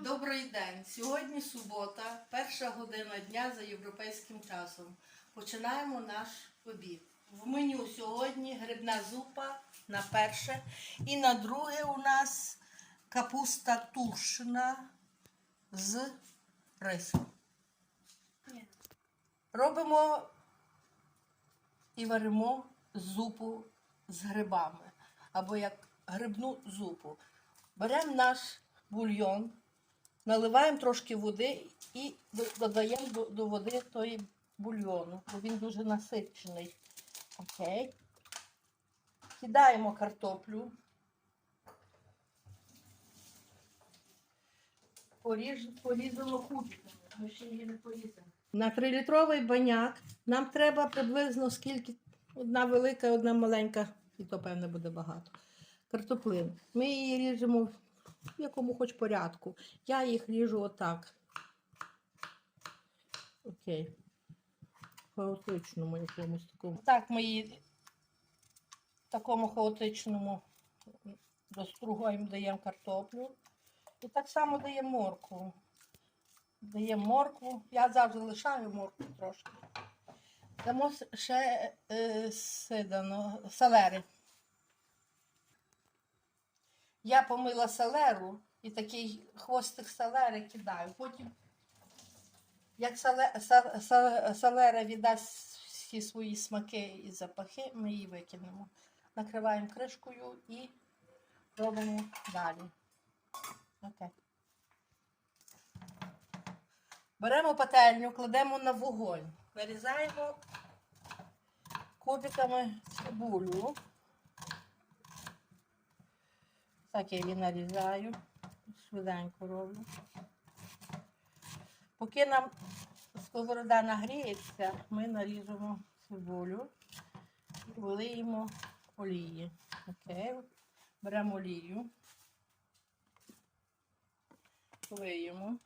Добрий день. Сьогодні субота, перша година дня за європейським часом. Починаємо наш обід. В меню сьогодні грибна зупа на перше. І на друге у нас капуста тушена з рисом. Робимо і варимо зупу з грибами або як грибну зупу. Беремо наш бульйон, наливаємо трошки води і додаємо до, води той бульйону, бо він дуже насичений. Окей. Кидаємо картоплю. Порізано кубиками. Ми ще її не порізали. На 3-літровий баняк нам треба приблизно скільки одна велика, одна маленька, і то, певне, буде багато. Картоплин. Ми її ріжемо в якому хоч порядку. Я їх ріжу отак. Окей. Хаотичному якомусь такому. Так, ми її такому хаотичному достругаємо, даємо картоплю. І так само даємо моркву. Даємо моркву. Я завжди лишаю моркву трошки. Дамо ще е, сидано, салери. Я помила салеру і такий хвостик салери кидаю. Потім, як сале, са, са, салера віддасть всі свої смаки і запахи, ми її викинемо. Накриваємо кришкою і робимо далі. Окей. Беремо пательню, кладемо на вогонь, нарізаємо кубиками цибулю. Так я її нарізаю, швиденько роблю. Поки нам сковорода нагріється, ми наріжемо цибулю і вилиємо олії. Окей. Беремо олію, виємо.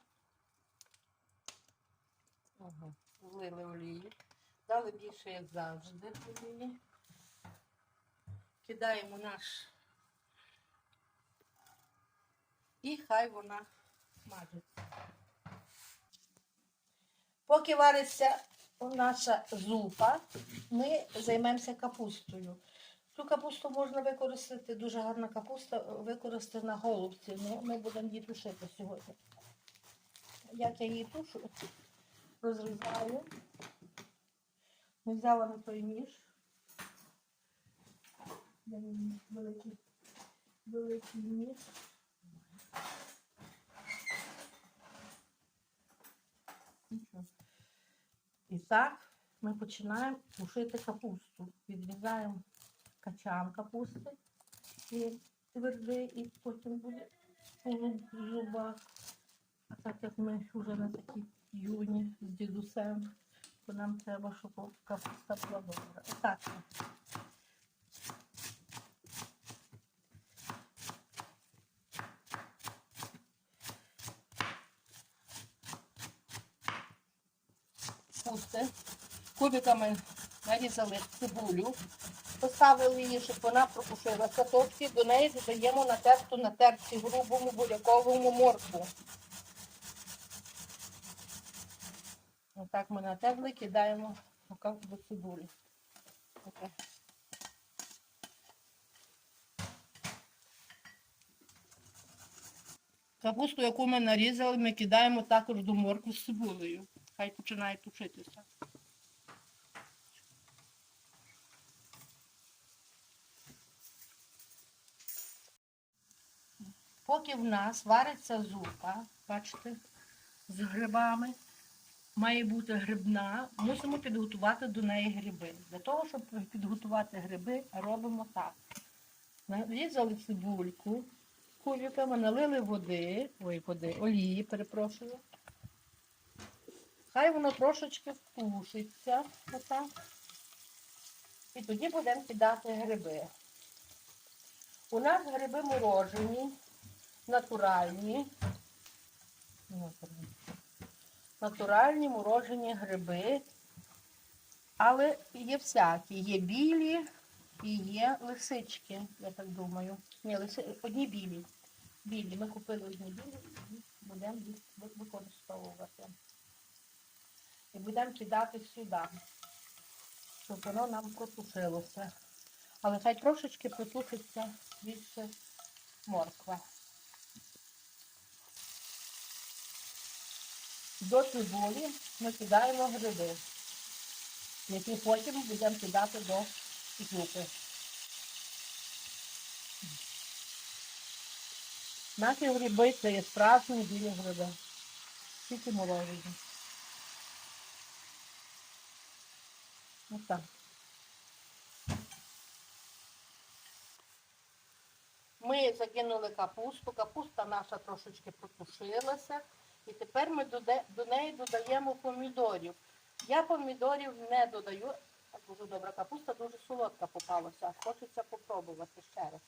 Ага. Влили олії. Дали більше, як завжди, олії. Кидаємо наш і хай вона смажиться. Поки вариться наша зупа, ми займемося капустою. Цю капусту можна використати, дуже гарна капуста, використати на голубці. Ну, ми будемо її тушити сьогодні. Як я її тушу, розрізаю. Взяла на той ніж. Великий, великий ніж. І так ми починаємо тушити капусту. Відрізаємо качан капусти і твердий, і потім буде зубах. А так як ми вже на такі юні з дідусем, то нам треба, щоб капуста була добра. Отак. Капусти. Кубиками нарізали цибулю, поставили її, щоб вона пропушилася. Товсті до неї додаємо натерту на терці грубому буряковому моркву. Отак ми натерли, кидаємо до цибулі. Капусту, яку ми нарізали, ми кидаємо також до моркви з цибулею. Хай починає тушитися. Поки в нас вариться зупа, бачите, з грибами, має бути грибна, мусимо підготувати до неї гриби. Для того, щоб підготувати гриби, робимо так. Нарізали цибульку кубиками, налили води, ой, води, олії, перепрошую. Хай воно трошечки втушиться. Отак. І тоді будемо кидати гриби. У нас гриби морожені, натуральні. Натуральні. Морожені гриби. Але є всякі. Є білі і є лисички, я так думаю. Ні, лиси... одні білі. Білі. Ми купили одні білі, і ви- використовувати. І будемо кидати сюди, щоб воно нам протушилося. Але хай трошечки протушиться більше морква. До цибулі ми кидаємо гриби, які потім будемо кидати до зупи. Наші гриби це є справжні білі гриби. Тільки морожені. Ось так. Ми закинули капусту, капуста наша трошечки протушилася. І тепер ми до неї додаємо помідорів. Я помідорів не додаю. Дуже добра капуста, дуже солодка попалася. Хочеться попробувати ще раз.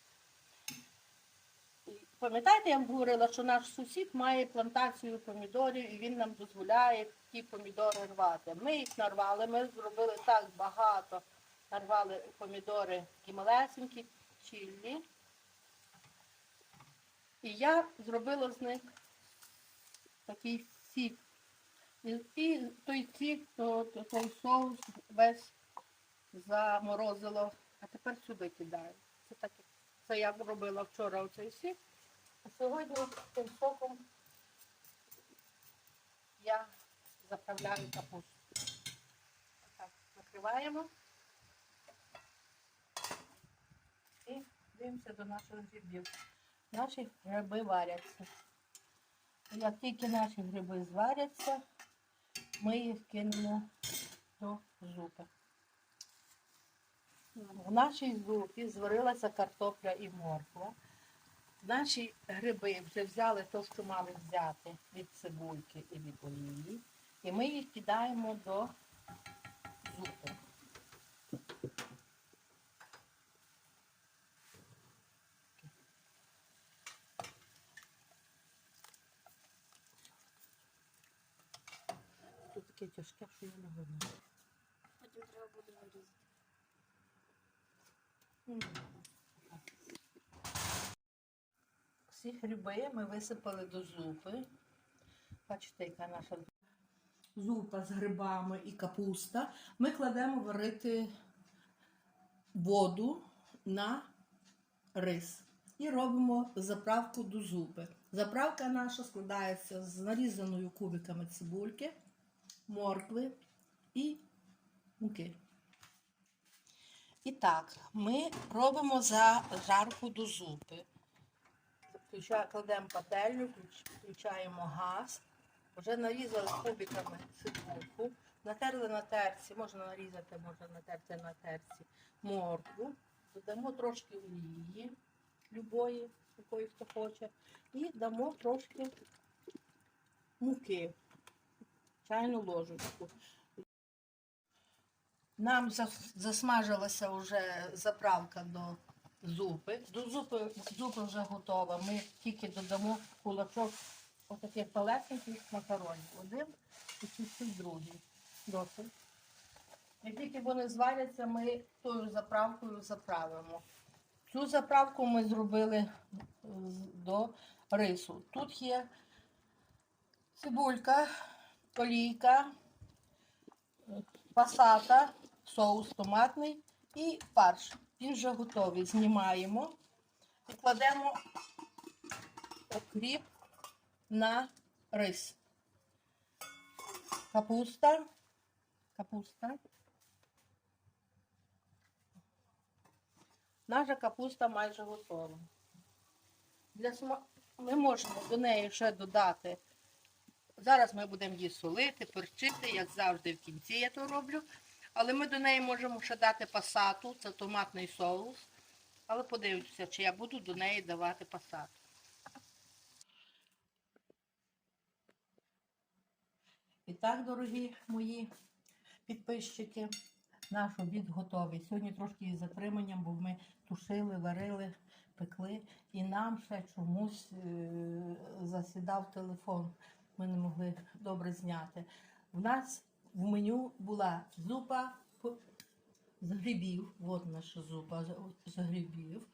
Пам'ятаєте, я вам говорила, що наш сусід має плантацію помідорів і він нам дозволяє ті помідори рвати. Ми їх нарвали, ми зробили так багато. Нарвали помідори такі малесенькі, чіллі. І я зробила з них такий сік. І, і той сік, то, то, той соус весь заморозило, а тепер сюди кидаю. Це так, це я робила вчора оцей сік. Сьогодні тим соком я заправляю капусту. Так, накриваємо. І дивимося до наших грибів. Наші гриби варяться. Як тільки наші гриби зваряться, ми їх кинемо до зупи. В нашій зупі зварилася картопля і морква. Наші гриби вже взяли те, що мали взяти від цибульки і від олії. І ми їх кидаємо до зупи. Тут таке тяжке, що я не видно. Потім треба буде вирізати. Всі гриби ми висипали до зупи. Бачите, яка наша зупа з грибами і капуста. Ми кладемо варити воду на рис і робимо заправку до зупи. Заправка наша складається з нарізаною кубиками цибульки, моркви і муки. І так, ми робимо зажарку до зупи. Кладемо пательню, включаємо газ. Вже нарізали кубиками цибульку. Натерли на терці, можна нарізати, можна натерти на терці моркву. Додамо трошки олії, любої, якої хто хоче. І дамо трошки муки, чайну ложечку. Нам засмажилася вже заправка до зупи. До зупи, зупа вже готова. Ми тільки додамо кулачок отаких палесеньких макаронів. Один і чуть-чуть другий. Досить. Як тільки вони зваряться, ми тою заправкою заправимо. Цю заправку ми зробили до рису. Тут є цибулька, олійка, пасата, соус томатний і фарш. Він вже готовий. Знімаємо і кладемо окріп на рис. Капуста. Капуста. Наша капуста майже готова. Для сма... Ми можемо до неї ще додати. Зараз ми будемо її солити, перчити, як завжди в кінці я то роблю. Але ми до неї можемо ще дати пасату, це томатний соус. Але подивимося, чи я буду до неї давати пасату. І так, дорогі мої підписчики, наш обід готовий. Сьогодні трошки із затриманням, бо ми тушили, варили, пекли. І нам ще чомусь е, засідав телефон. Ми не могли добре зняти. В нас в меню була зупа з грибів. От наша зупа з- грибів.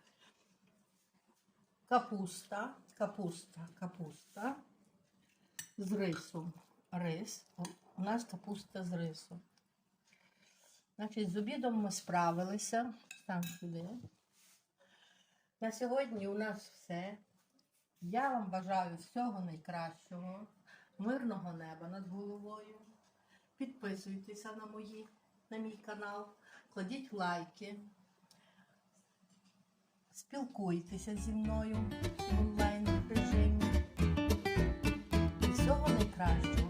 Капуста, капуста, капуста. з рисом. Рис. У нас капуста з рисом. Значить, з обідом ми справилися. Там сюди. На сьогодні у нас все. Я вам бажаю всього найкращого, мирного неба над головою. Підписуйтеся на мої, на мій канал, кладіть лайки, спілкуйтеся зі мною в онлайн режимі. Всього найкращого.